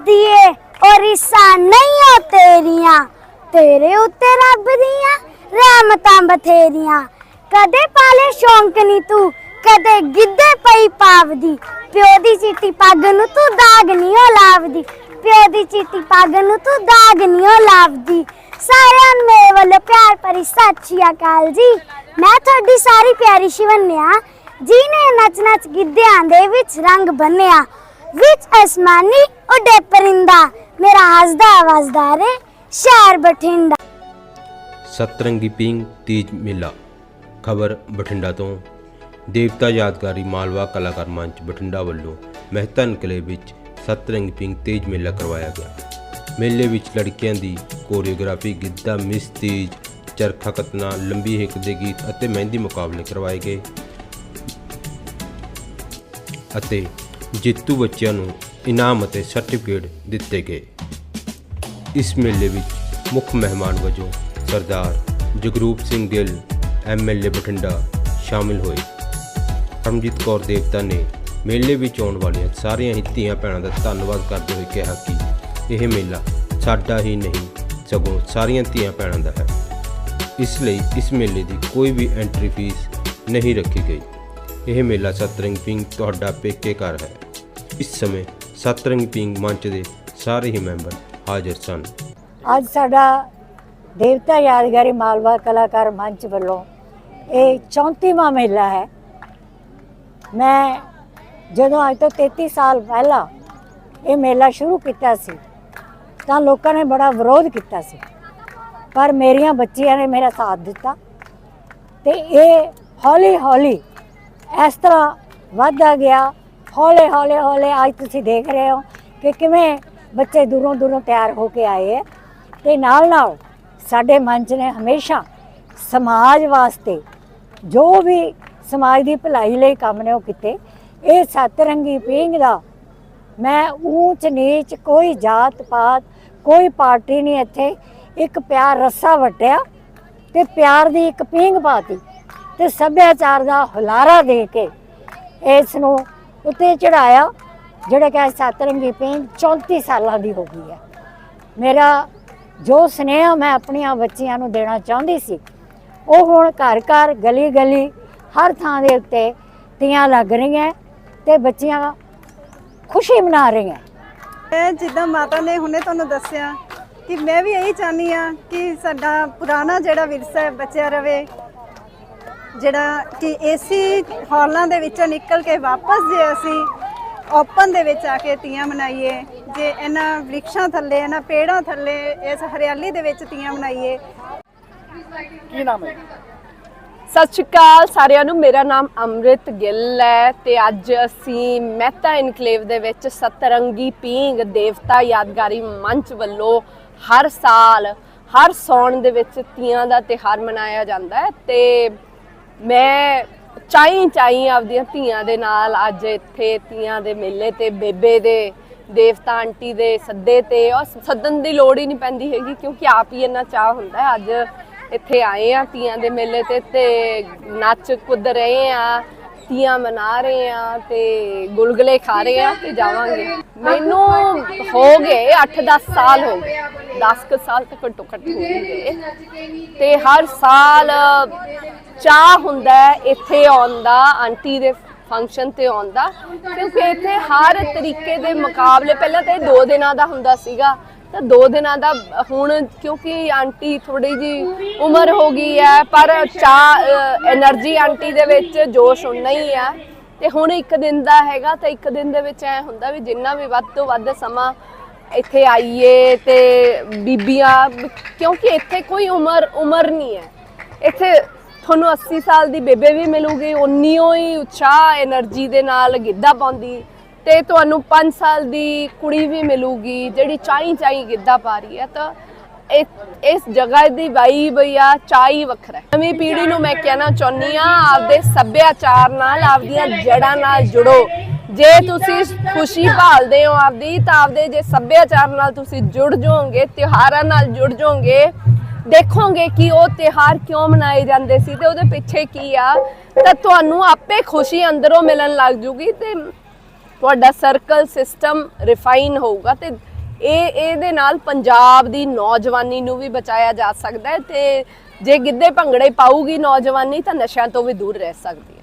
ਅਸੀਸਾਂ ਨਹੀਂ ਓ ਤੇਰੀਆਂ। ਤੇਰੇ ਉੱਤੇ ਰੱਬ ਦੀਆਂ ਰਹਿਮਤਾਂ ਬਥੇਰੀਆਂ। ਕਦੇ ਪਾਲੇ ਸ਼ੌਂਕ ਨਹੀਂ ਤੂੰ, ਕਦੇ ਗਿੱਧੇ ਪਈ ਪਾਵਦੀ। ਪਿਓ ਦੀ ਚਿੱਟੀ ਪੱਗ ਨੂੰ ਤੂੰ ਦਾਗ ਨਹੀਂ ਓ ਲਾਵਦੀ। ਪਿਓ ਦੀ ਚਿੱਟੀ ਪੱਗ ਨੂੰ ਤੂੰ ਦਾਗ ਨਹੀਂ ਓ ਲਾਵਦੀ। ਸਾਰਿਆਂ ਨੂੰ ਮੇਰੇ ਵੱਲੋਂ ਪਿਆਰ ਭਰੀ ਸਤਿ ਸ਼੍ਰੀ ਅਕਾਲ ਜੀ। ਮੈਂ ਤੁਹਾਡੀ ਸਾਰੀ ਪਿਆਰੀ ਸ਼ਿਵਨਿਆ ਜਿਹਨੇ ਨੱਚ ਨੱਚ ਗਿੱਧਿਆਂ ਦੇ ਵਿੱਚ ਰੰਗ ਬੰਨਿਆ। ਵਿੱਚ ਅਸਮਾਨੀ ਉੱਡੇ ਪਰਿੰਦਾ। ਮੇਰਾ ਹੱਸਦਾ ਵਸਦਾ ਰੇ, ਸ਼ਹਿਰ ਬਠਿੰਡਾ। ਸਤਰੰਗੀ ਪਿੰਗ ਤੀਜ ਮੇਲਾ। ਖਬਰ ਬਠਿੰਡਾ ਤੋਂ। ਦੇਵਤਾ ਯਾਦਗਾਰੀ ਮਾਲਵਾ ਕਲਾਕਾਰ ਮੰਚ ਬਠਿੰਡਾ ਵੱਲੋਂ ਮਹਿਤਾ ਇਨਕਲੇਵ ਵਿੱਚ ਸਤਰੰਗੀ ਪਿੰਗ ਤੀਜ ਮੇਲਾ ਕਰਵਾਇਆ ਗਿਆ। ਮੇਲੇ ਵਿੱਚ ਲੜਕੀਆਂ ਦੀ ਕੋਰੀਓਗ੍ਰਾਫੀ, ਗਿੱਧਾ, ਮਿਸ ਤੀਜ, ਚਰਖਾ ਕਤਨਾ ਲੰਬੀ ਹਿੱਕ ਦੇ ਗੀਤ ਅਤੇ ਮਹਿੰਦੀ ਮੁਕਾਬਲੇ ਕਰਵਾਏ ਗਏ। ਅਤੇ ਜੇਤੂ ਬੱਚਿਆਂ ਨੂੰ ਇਨਾਮ ਅਤੇ ਸਰਟੀਫਿਕੇਟ ਦਿੱਤੇ ਗਏ। ਇਸ ਮੇਲੇ ਵਿੱਚ ਮੁੱਖ ਮਹਿਮਾਨ ਵਜੋਂ ਸਰਦਾਰ ਜਗਰੂਪ ਸਿੰਘ ਗਿੱਲ ਐਮਐਲਏ ਬਠਿੰਡਾ ਸ਼ਾਮਿਲ ਹੋਏ। ਪਰਮਜੀਤ ਕੌਰ ਦੇਵਤਾ ਨੇ ਮੇਲੇ ਵਿੱਚ ਆਉਣ ਵਾਲੀਆਂ ਸਾਰੀਆਂ ਹੀ ਧੀਆਂ ਭੈਣਾਂ ਦਾ ਧੰਨਵਾਦ ਕਰਦੇ ਹੋਏ ਕਿਹਾ ਕਿ ਇਹ ਮੇਲਾ ਸਾਡਾ ਹੀ ਨਹੀਂ, ਸਗੋਂ ਸਾਰੀਆਂ ਧੀਆਂ ਭੈਣਾਂ ਦਾ ਹੈ। ਇਸ ਲਈ ਇਸ ਮੇਲੇ ਦੀ ਕੋਈ ਵੀ ਐਂਟਰੀ ਫੀਸ ਨਹੀਂ ਰੱਖੀ ਗਈ। ਇਹ ਮੇਲਾ ਸਤਰੰਗ ਪਿੰਗ ਤੁਹਾਡਾ ਪੇਕੇ ਘਰ ਹੈ। ਇਸ ਸਮੇਂ ਸਤਰੰਗ ਪਿੰਗ ਮੰਚ ਦੇ ਸਾਰੇ ਹੀ ਮੈਂਬਰ ਹਾਜ਼ਰ ਸਨ। ਅੱਜ ਸਾਡਾ ਦੇਵਤਾ ਯਾਦਗਾਰੀ ਮਾਲਵਾ ਕਲਾਕਾਰ ਮੰਚ ਵੱਲੋਂ ਇਹ 34ਵਾਂ ਮੇਲਾ ਹੈ। ਮੈਂ ਜਦੋਂ ਅੱਜ ਤੋਂ 33 ਸਾਲ ਪਹਿਲਾਂ ਇਹ ਮੇਲਾ ਸ਼ੁਰੂ ਕੀਤਾ ਸੀ, ਤਾਂ ਲੋਕਾਂ ਨੇ ਬੜਾ ਵਿਰੋਧ ਕੀਤਾ ਸੀ। ਪਰ ਮੇਰੀਆਂ ਬੱਚੀਆਂ ਨੇ ਮੇਰਾ ਸਾਥ ਦਿੱਤਾ ਤੇ ਇਹ ਹੌਲੀ ਹੌਲੀ ਇਸ ਤਰ੍ਹਾਂ ਵੱਧਦਾ ਗਿਆ ਹੌਲੇ ਹੌਲੇ ਹੌਲੇ ਅੱਜ ਤੁਸੀਂ ਦੇਖ ਰਹੇ ਹੋ ਕਿ ਕਿਵੇਂ ਬੱਚੇ ਦੂਰੋਂ ਦੂਰੋਂ ਤਿਆਰ ਹੋ ਕੇ ਆਏ ਹੈ। ਤੇ ਨਾਲ ਨਾਲ ਸਾਡੇ ਮੰਚ ਨੇ ਹਮੇਸ਼ਾ ਸਮਾਜ ਵਾਸਤੇ ਜੋ ਵੀ ਸਮਾਜ ਦੀ ਭਲਾਈ ਲਈ ਕੰਮ ਨੇ ਉਹ ਕੀਤੇ। ਇਹ ਸਤਰੰਗੀ ਪੀਂਘ ਦਾ ਮੈਂ ਊਚ ਨੀਚ ਕੋਈ ਜਾਤ ਪਾਤ, ਕੋਈ ਪਾਰਟੀ ਨਹੀਂ ਇੱਥੇ। ਇੱਕ ਪਿਆਰ ਰੱਸਾ ਵਟਿਆ ਤੇ ਪਿਆਰ ਦੀ ਇੱਕ ਪੀਂਘ ਪਾਤੀ ਤੇ ਸੱਭਿਆਚਾਰ ਦਾ ਹੁਲਾਰਾ ਦੇ ਕੇ ਇਸ ਨੂੰ ਉੱਤੇ ਚੜਾਇਆ ਜਿਹੜਾ ਕਿ ਅੱਜ ਸਤਰੰਗੀ ਪੀਂਘ 34 ਸਾਲਾਂ ਦੀ ਹੋ ਗਈ ਹੈ। ਮੇਰਾ ਜੋ ਸਨੇਹ ਮੈਂ ਆਪਣੀਆਂ ਬੱਚੀਆਂ ਨੂੰ ਦੇਣਾ ਚਾਹੁੰਦੀ ਸੀ, ਉਹ ਹੁਣ ਘਰ ਘਰ ਗਲੀ ਗਲੀ ਹਰ ਥਾਂ ਦੇ ਉੱਤੇ ਤੀਆਂ ਲੱਗ ਰਹੀਆਂ ਤੇ ਬੱਚੀਆਂ ਖੁਸ਼ੀ ਮਨਾ ਰਹੀਆਂ। ਮੈਂ ਜਿੱਦਾਂ ਮਾਤਾ ਨੇ ਹੁਣੇ ਤੁਹਾਨੂੰ ਦੱਸਿਆ ਕਿ ਮੈਂ ਵੀ ਇਹੀ ਚਾਹਨੀ ਆ ਕਿ ਸਾਡਾ ਪੁਰਾਣਾ ਜਿਹੜਾ ਵਿਰਸਾ ਹੈ, ਬਚਿਆ ਰਵੇ। ਜਿਹੜਾ ਕਿ ਏਸੀ ਹਾਲਾਂ ਦੇ ਵਿੱਚੋਂ ਨਿਕਲ ਕੇ ਵਾਪਸ ਜੇ ਅਸੀਂ ਓਪਨ ਦੇ ਵਿੱਚ ਆ ਕੇ ਤੀਆਂ ਮਨਾਈਏ ਜੇ ਇਹਨਾਂ ਵ੍ਰਿਕਸ਼ਾਂ ਥੱਲੇ ਇਹਨਾਂ ਪੇੜਾਂ ਥੱਲੇ ਇਸ ਹਰਿਆਲੀ ਦੇ ਵਿੱਚ ਤੀਆਂ ਮਨਾਈਏ। ਕੀ ਨਾਮ ਹੈ? ਸਤਿ ਸ਼੍ਰੀ ਅਕਾਲ ਸਾਰਿਆਂ ਨੂੰ ਮੇਰਾ ਨਾਮ ਅੰਮ੍ਰਿਤ ਗਿੱਲ ਹੈ ਤੇ ਅੱਜ ਅਸੀਂ ਮਹਿਤਾ ਇਨਕਲੇਵ ਦੇ ਵਿੱਚ ਸਤਰੰਗੀ ਪੀਂਗ ਦੇਵਤਾ ਯਾਦਗਾਰੀ ਮੰਚ ਵੱਲੋਂ ਹਰ ਸਾਲ ਹਰ ਸੌਣ ਦੇ ਵਿੱਚ ਤੀਆਂ ਦਾ ਤਿਹਾਰ ਮਨਾਇਆ ਜਾਂਦਾ ਹੈ ਤੇ ਮੈਂ ਚਾਈ ਚਾਈ ਆਪਦੀਆਂ ਧੀਆਂ ਦੇ ਨਾਲ ਅੱਜ ਇੱਥੇ ਤੀਆਂ ਦੇ ਮੇਲੇ ਤੇ, ਬੇਬੇ ਦੇ, ਦੇਵਤਾ ਆਂਟੀ ਦੇ ਸੱਦੇ ਤੇ ਉਹ ਸੱਦਣ ਦੀ ਲੋੜ ਹੀ ਨਹੀਂ ਪੈਂਦੀ ਹੈਗੀ, ਕਿਉਂਕਿ ਆਪ ਹੀ ਇੰਨਾ ਚਾਹ ਹੁੰਦਾ ਅੱਜ ਇੱਥੇ ਆਏ ਆ ਤੀਆਂ ਦੇ ਮੇਲੇ ਤੇ ਤੇ ਨੱਚ ਕੁੱਦ ਰਹੇ ਆ ਤੀਆਂ ਮਨਾ ਰਹੇ ਆ ਤੇ ਗੁਲਗੁਲੇ ਖਾ ਰਹੇ ਆ ਤੇ ਜਾਵਾਂਗੇ। ਮੈਨੂੰ ਹੋ ਗਏ 8-10 ਸਾਲ ਹੋ ਗਏ। 10 ਸਾਲ ਤੱਕ ਘੱਟੋ ਘੱਟ ਹੋ ਗਏ। ਤੇ ਹਰ ਸਾਲ ਚਾਹ ਹੁੰਦਾ ਇੱਥੇ ਆਉਣ ਦਾ ਆਂਟੀ ਦੇ ਫੰਕਸ਼ਨ ਤੇ ਆਉਣ ਦਾ ਕਿਉਂਕਿ ਇੱਥੇ ਹਰ ਤਰੀਕੇ ਦੇ ਮੁਕਾਬਲੇ, ਪਹਿਲਾਂ ਤਾਂ ਇਹ 2 ਦਿਨਾਂ ਦਾ ਹੁੰਦਾ ਸੀਗਾ, ਤਾਂ 2 ਦਿਨਾਂ ਦਾ ਹੁਣ ਕਿਉਂਕਿ ਆਂਟੀ ਥੋੜੀ ਜੀ ਉਮਰ ਹੋ ਗਈ ਹੈ, ਪਰ ਚਾਹ એનર્ਜੀ ਆਂਟੀ ਦੇ ਵਿੱਚ ਜੋਸ਼ ਹੁੰਦਾ ਹੀ ਆ ਤੇ ਹੁਣ ਇੱਕ ਦਿਨ ਦਾ ਹੈਗਾ, ਤਾਂ ਇੱਕ ਦਿਨ ਦੇ ਵਿੱਚ ਐ ਹੁੰਦਾ ਵੀ ਜਿੰਨਾ ਵੀ ਵੱਧ ਤੋਂ ਵੱਧ ਸਮਾਂ ਇੱਥੇ ਆਈਏ ਤੇ ਬੀਬੀਆਂ, ਕਿਉਂਕਿ ਇੱਥੇ ਕੋਈ ਉਮਰ ਉਮਰ ਨਹੀਂ ਹੈ। ਇੱਥੇ ਤੁਹਾਨੂੰ 80 ਸਾਲ ਦੀ ਬੇਬੇ ਵੀ ਮਿਲੂਗੀ, ਉਨੀਓ ਹੀ ਉਤਸ਼ਾਹ એનર્ਜੀ ਦੇ ਨਾਲ ਗਿੱਧਾ ਪਾਉਂਦੀ। ਤੇ ਤੁਹਾਨੂੰ 5 ਸਾਲ ਦੀ ਕੁੜੀ ਵੀ ਮਿਲੂਗੀ, ਜਿਹੜੀ ਚਾਈ ਚਾਈ ਗਿੱਧਾ ਪਾ ਰਹੀ ਹੈ। ਤਾਂ ਇਸ ਜਗ੍ਹਾ ਦੀ ਵਾਈ ਬਈਆ ਚਾਈ ਵੱਖਰਾ ਨਵੀਂ ਪੀੜ੍ਹੀ ਨੂੰ ਮੈਂ ਕਹਿਣਾ ਚਾਹੁੰਦੀ ਆ ਆਪਦੇ ਸੱਭਿਆਚਾਰ ਨਾਲ, ਆਪਦੀਆਂ ਜੜਾਂ ਨਾਲ ਜੁੜੋ। ਜੇ ਤੁਸੀਂ ਖੁਸ਼ੀ ਭਾਲਦੇ ਹੋ ਆਪਦੀ, ਤਾਂ ਆਪਦੇ ਜੇ ਸੱਭਿਆਚਾਰ ਨਾਲ ਤੁਸੀਂ ਜੁੜ ਜਾਓਗੇ, ਤਿਉਹਾਰਾਂ ਨਾਲ ਜੁੜ ਜਾਓਗੇ ਦੇਖੋਗੇ ਕਿ ਉਹ ਤਿਉਹਾਰ ਕਿਉਂ ਮਨਾਏ ਜਾਂਦੇ ਸੀ ਤੇ ਉਹਦੇ ਪਿੱਛੇ ਕੀ ਆ? ਤਾਂ ਤੁਹਾਨੂੰ ਆਪੇ ਖੁਸ਼ੀ ਅੰਦਰੋਂ ਮਿਲਣ ਲੱਗ ਜੂਗੀ ਤੇ ਤੁਹਾਡਾ ਸਰਕਲ ਸਿਸਟਮ ਰਿਫਾਈਨ ਹੋਊਗਾ ਤੇ ਇਹ, ਇਹਦੇ ਨਾਲ ਪੰਜਾਬ ਦੀ ਨੌਜਵਾਨੀ ਨੂੰ ਵੀ ਬਚਾਇਆ ਜਾ ਸਕਦਾ ਹੈ ਤੇ ਜੇ ਗਿੱਧੇ ਭੰਗੜੇ ਪਾਊਗੀ ਨੌਜਵਾਨੀ ਤਾਂ ਨਸ਼ਿਆਂ ਤੋਂ ਵੀ ਦੂਰ ਰਹਿ ਸਕਦੀ ਹੈ।